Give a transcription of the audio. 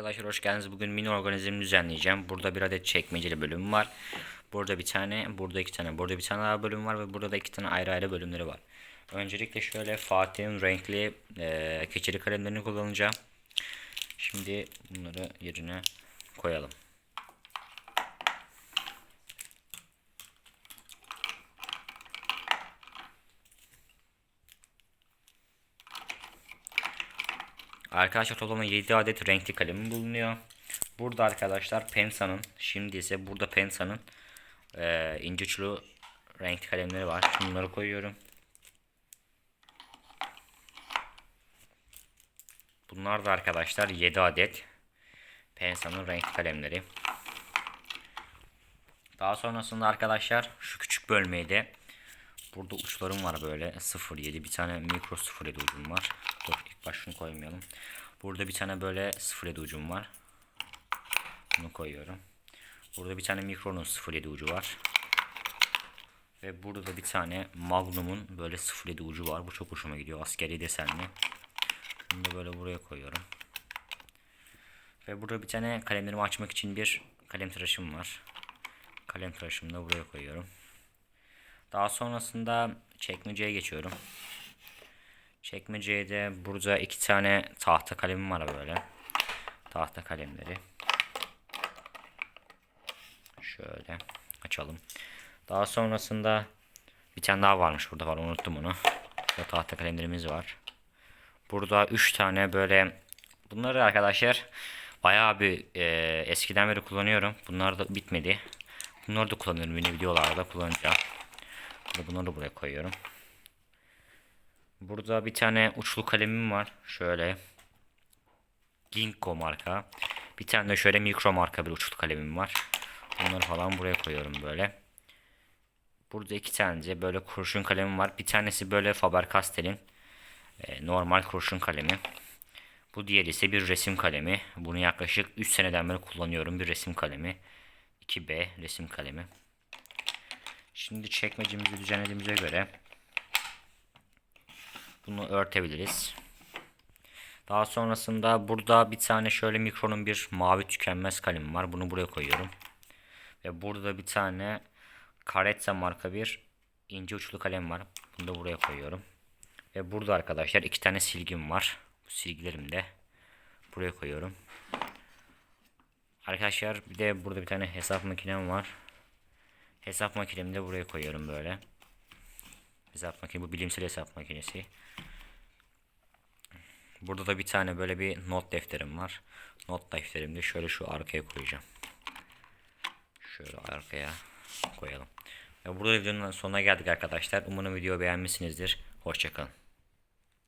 Arkadaşlar hoş geldiniz. Bugün mini organizmi düzenleyeceğim. Burada bir adet çekmeceli bölüm var. Burada bir tane, burada iki tane, burada bir tane daha bölüm var ve burada da iki tane ayrı ayrı bölümleri var. Öncelikle şöyle Fatih'in renkli e, keçeli kalemlerini kullanacağım. Şimdi bunları yerine koyalım. Arkadaşlar toplamda 7 adet renkli kalemi bulunuyor. Burada arkadaşlar Pensa'nın şimdi ise burada Pensa'nın e, ince uçlu renkli kalemleri var. Bunları koyuyorum. Bunlar da arkadaşlar 7 adet Pensa'nın renkli kalemleri. Daha sonrasında arkadaşlar şu küçük bölmeyi de burada uçlarım var böyle 0.7 bir tane mikro 0.7 ucum var. Dur ilk baş şunu koymayalım. Burada bir tane böyle 0.7 ucum var. Bunu koyuyorum. Burada bir tane mikronun 0.7 ucu var. Ve burada da bir tane Magnum'un böyle 0.7 ucu var. Bu çok hoşuma gidiyor. Askeri desenli. Bunu da böyle buraya koyuyorum. Ve burada bir tane kalemlerimi açmak için bir kalem tıraşım var. Kalem tıraşımı da buraya koyuyorum. Daha sonrasında çekmeceye geçiyorum. Çekmeceye de burada iki tane tahta kalemim var böyle. Tahta kalemleri. Şöyle açalım. Daha sonrasında bir tane daha varmış burada var unuttum onu. Burada tahta kalemlerimiz var. Burada 3 tane böyle bunları arkadaşlar bayağı bir e, eskiden beri kullanıyorum. Bunlar da bitmedi. Bunları da kullanıyorum yine videolarda kullanacağım. Burada bunları da buraya koyuyorum. Burada bir tane uçlu kalemim var. Şöyle. Ginkgo marka. Bir tane de şöyle mikro marka bir uçlu kalemim var. Bunları falan buraya koyuyorum böyle. Burada iki tane böyle kurşun kalemim var. Bir tanesi böyle Faber-Castell'in e, normal kurşun kalemi. Bu diğeri ise bir resim kalemi. Bunu yaklaşık 3 seneden beri kullanıyorum. Bir resim kalemi. 2B resim kalemi. Şimdi çekmecimizi düzenlediğimize göre bunu örtebiliriz. Daha sonrasında burada bir tane şöyle mikronun bir mavi tükenmez kalemi var. Bunu buraya koyuyorum. Ve burada bir tane Carezza marka bir ince uçlu kalem var. Bunu da buraya koyuyorum. Ve burada arkadaşlar iki tane silgim var. Bu silgilerimi de buraya koyuyorum. Arkadaşlar bir de burada bir tane hesap makinem var. Hesap makinemi de buraya koyuyorum böyle. Hesap makinesi bu bilimsel hesap makinesi. Burada da bir tane böyle bir not defterim var. Not defterimi de şöyle şu arkaya koyacağım. Şöyle arkaya koyalım. Ve burada videonun sonuna geldik arkadaşlar. Umarım video beğenmişsinizdir. Hoşçakalın.